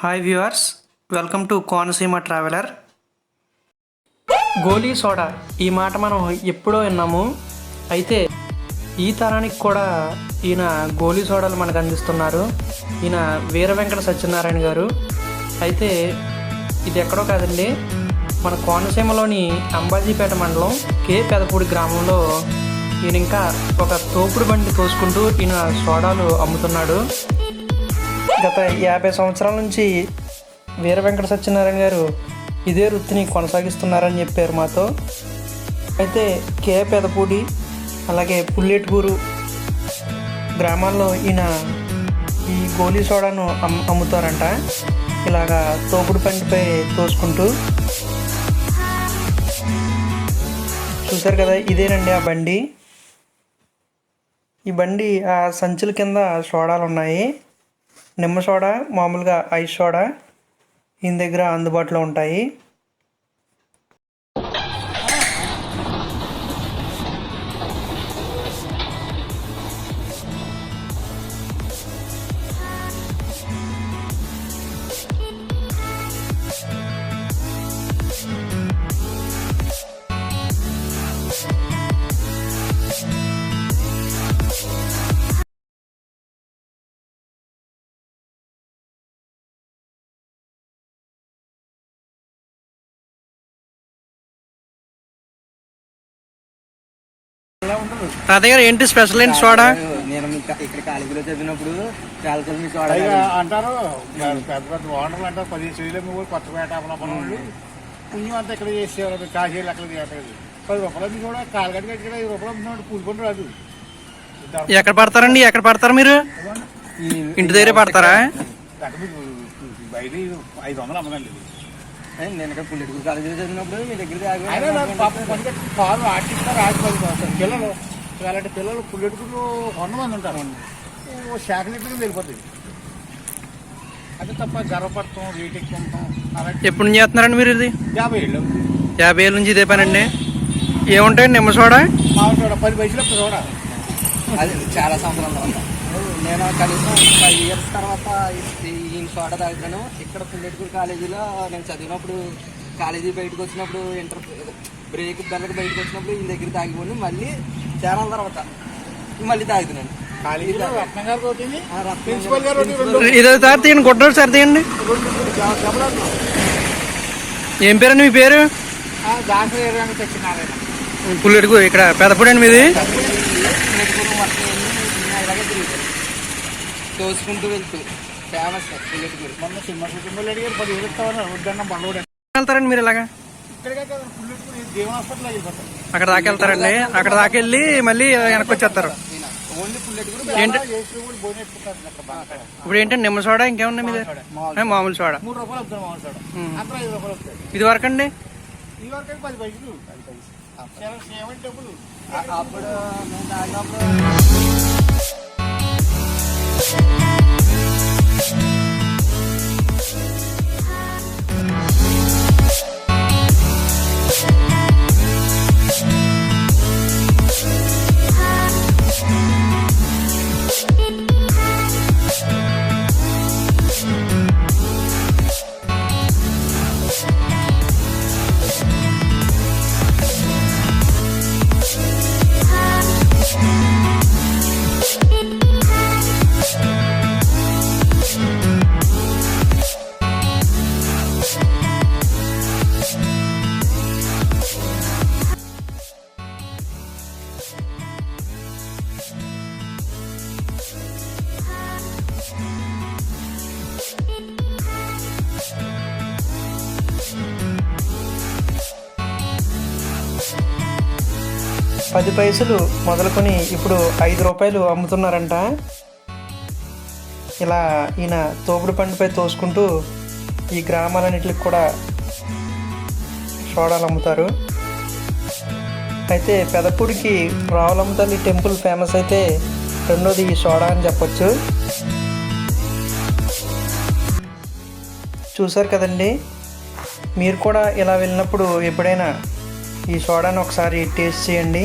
Hi viewers welcome to Konaseema traveller goli soda. ఈ మాట మనం ఎప్పుడో విన్నాము. అయితే ఈ తరానికి కూడా ఈయన గోలీ సోడాలు మనకు అందిస్తున్నారు. ఈయన వీర వెంకట సత్యనారాయణ గారు. అయితే ఇది ఎక్కడో కాదండి. మన కోనసీమలోని అంబాజీపేట మండలం కే పెదపూడి గ్రామంలో ఈయన ఇంకా ఒక తోపుడు బండి తోసుకుంటూ ఈయన సోడాలు అమ్ముతున్నాడు. గత యాభై సంవత్సరాల నుంచి వీర వెంకట సత్యనారాయణ గారు ఇదే వృత్తిని కొనసాగిస్తున్నారని చెప్పారు మాతో. అయితే కే. పెదపూడి అలాగే పుల్లెట్గూరు గ్రామాల్లో ఈయన ఈ గోలీ సోడాను అమ్ అమ్ముతారంట. ఇలాగా తోపుడు పంటిపై తోసుకుంటూ. చూసారు కదా ఇదేనండి ఆ బండి. ఈ బండి ఆ సంచుల కింద సోడాలు ఉన్నాయి నిమ్మ సోడా మామూలుగా ఐస్ సోడా ఈయన దగ్గర అందుబాటులో ఉంటాయి. తాతయ్య గారు ఏంటి స్పెషల్ ఏంటి సోడా? నేను ఇంకా ఇక్కడ కాలేజీలో చదివినప్పుడు చాలా మీ అంటారు పెద్ద పెద్ద ఓనర్లు అంటారు పదిహేను మీ ఊరు కొత్తపేట అమలాపురం వాళ్ళు పుణ్యం అంతా ఇక్కడ చేసేవారు కాశీలు అక్కడ పది రూపాయలు మీకు కూడా కాలుగడ్డ ఇక్కడ ఐదు రూపాయలు అమ్ముతున్నాడు రాదు. ఎక్కడ పడతారండి? ఎక్కడ పడతారు మీరు? ఇంటి దగ్గరే పడతారా? బయట ఐదు వందలు అమ్మదండి. నేను ఇక్కడ పొలిటికల్ కాలేజీలో చదివినప్పుడు మీ దగ్గర పాపం కారు పది పోతారు పిల్లలు అలాంటి పిల్లలు పుల్లెటుకులు వంద మంది ఉంటారు. ఓ శాఖ లీటర్కి వెళ్ళిపోతుంది అది తప్ప గర్వపడతాం ఉంటాం అలాంటి ఎప్పుడు నుంచి చేస్తున్నారండి మీరు ఇది? యాభై ఏళ్ళు. యాభై ఏళ్ళ నుంచి ఇదే పనండి. ఏముంటాయండి నిమ్మ సోడా? మామిడి చూడ పది పైసలు చూడ అది చాలా సంవత్సరాల తర్వాత. నేను కనీసం ఫైవ్ ఇయర్స్ తర్వాత ఈ- ఈ సోడా తాగుతాను ఇక్కడ పుల్లెటూరు కాలేజీలో నేను చదివినప్పుడు కాలేజీ బయటకు వచ్చినప్పుడు ఇంటర్ బ్రేక్ బెల్లకి బయటకు వచ్చినప్పుడు ఈ దగ్గర తాగిపోయి మళ్ళీ చాలా తర్వాత మళ్ళీ తాగుతున్నాను ప్రిన్సిపల్ గారు ఇదో సార్ తీయండి సార్ తీయండి. ఏం పేరండి మీ పేరు? పుల్లెడుగు ఇక్కడ పెదపూడి అండి మీది. తోసుకుంటూ వెళ్తూ ఫేమస్ పుల్లెటూరు మొన్న సినిమా కుటుంబంలో అడిగారు పది వద్దన్న వెళ్తారండి మీరు ఇలాగా అక్కడ దాకా వెళ్తారండి. అక్కడ దాకా వెళ్ళి మళ్ళీ వెనక్కి వచ్చేస్తారు. ఇప్పుడు ఏంటండి నిమ్మ సోడా ఇంకేముంది మీ దగ్గర ఏ, మామూలు సోడా. మూడు రూపాయలు వస్తారు మామూలు పది పైసలు మొదలుకొని ఇప్పుడు ఐదు రూపాయలు అమ్ముతున్నారంట. ఇలా ఈయన తోపుడు పండుపై తోసుకుంటూ ఈ గ్రామాలన్నిటికి కూడా సోడాలు అమ్ముతారు. అయితే పెదపూడికి రావులమ్మ తల్లి టెంపుల్ ఫేమస్ అయితే రెండోది ఈ సోడా అని చెప్పొచ్చు. చూసారు కదండి? మీరు కూడా ఇలా వెళ్ళినప్పుడు ఎప్పుడైనా ఈ సోడాను ఒకసారి టేస్ట్ చేయండి.